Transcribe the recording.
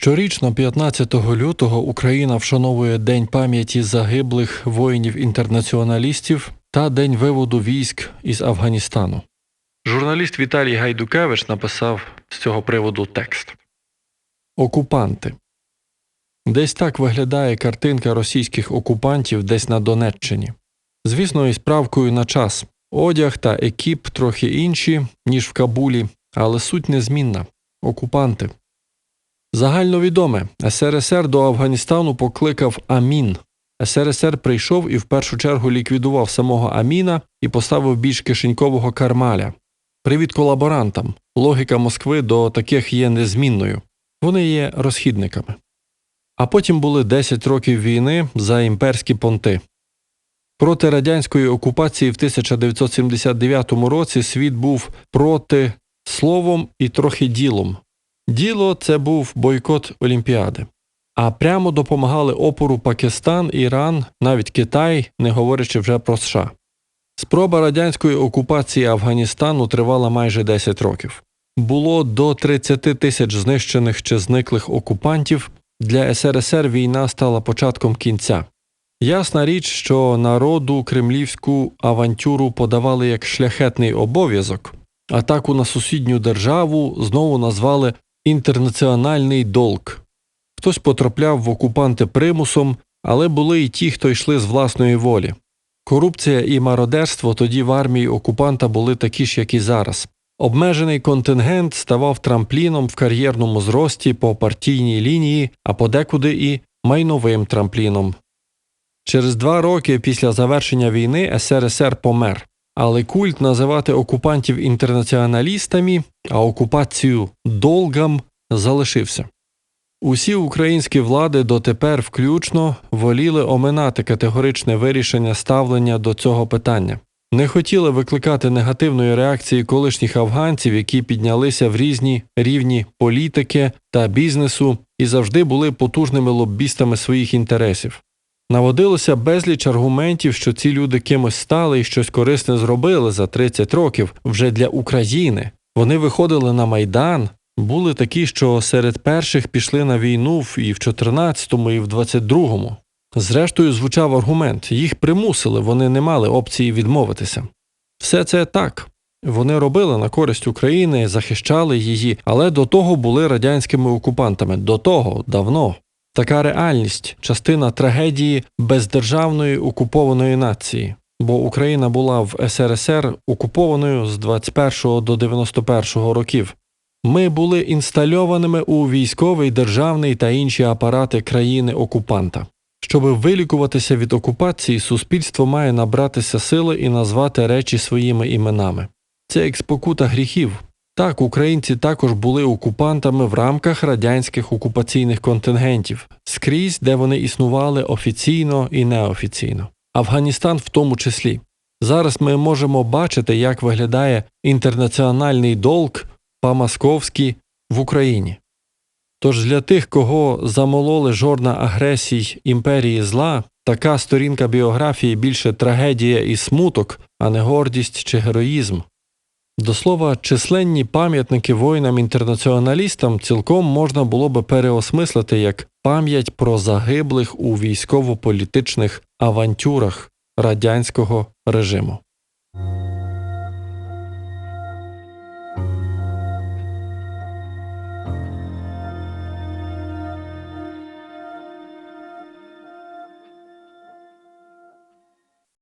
Щорічно, 15 лютого, Україна вшановує День пам'яті загиблих воїнів-інтернаціоналістів та День виводу військ із Афганістану. Журналіст Віталій Гайдукевич написав з цього приводу текст. Окупанти. Десь так виглядає картинка російських окупантів десь на Донеччині. Звісно, із правкою на час. Одяг та екіп трохи інші, ніж в Кабулі, але суть незмінна окупанти. Загальновідоме, СРСР до Афганістану покликав Амін. СРСР прийшов і в першу чергу ліквідував самого Аміна і поставив більш кишенькового Кармаля. Привіт колаборантам. Логіка Москви до таких є незмінною. Вони є розхідниками. А потім були 10 років війни за імперські понти. Проти радянської окупації в 1979 році світ був проти словом і трохи ділом. Діло це був бойкот Олімпіади. А прямо допомагали опору Пакистан, Іран, навіть Китай, не говорячи вже про США. Спроба радянської окупації Афганістану тривала майже 10 років. Було до 30 тисяч знищених чи зниклих окупантів. Для СРСР війна стала початком кінця. Ясна річ, що народу кремлівську авантюру подавали як шляхетний обов'язок, атаку на сусідню державу знову назвали інтернаціональний долг. Хтось потрапляв в окупанти примусом, але були й ті, хто йшли з власної волі. Корупція і мародерство тоді в армії окупанта були такі ж, як і зараз. Обмежений контингент ставав трампліном в кар'єрному зрості по партійній лінії, а подекуди і майновим трампліном. Через два роки після завершення війни СРСР помер, але культ називати окупантів інтернаціоналістами, а окупацію долгам залишився. Усі українські влади дотепер включно воліли оминати категоричне вирішення ставлення до цього питання. Не хотіли викликати негативної реакції колишніх афганців, які піднялися в різні рівні політики та бізнесу і завжди були потужними лоббістами своїх інтересів. Наводилося безліч аргументів, що ці люди кимось стали і щось корисне зробили за 30 років вже для України. Вони виходили на майдан, були такі, що серед перших пішли на війну і в 14-му, і в 22-му. Зрештою, звучав аргумент їх примусили, вони не мали опції відмовитися. Все це так. Вони робили на користь України, захищали її, але до того були радянськими окупантами. До того давно. Така реальність частина трагедії бездержавної окупованої нації. Бо Україна була в СРСР окупованою з 21 до 91 років. Ми були інстальованими у військовий, державний та інші апарати країни окупанта. Щоб вилікуватися від окупації, суспільство має набратися сили і назвати речі своїми іменами. Це як спокута гріхів. Так, українці також були окупантами в рамках радянських окупаційних контингентів, скрізь, де вони існували офіційно і неофіційно. Афганістан в тому числі. Зараз ми можемо бачити, як виглядає інтернаціональний долг по-московськи в Україні. Тож для тих, кого замололи жорна агресій імперії зла, така сторінка біографії більше трагедія і смуток, а не гордість чи героїзм. До слова, численні пам'ятники воїнам-інтернаціоналістам цілком можна було би переосмислити як пам'ять про загиблих у військово-політичних авантюрах радянського режиму.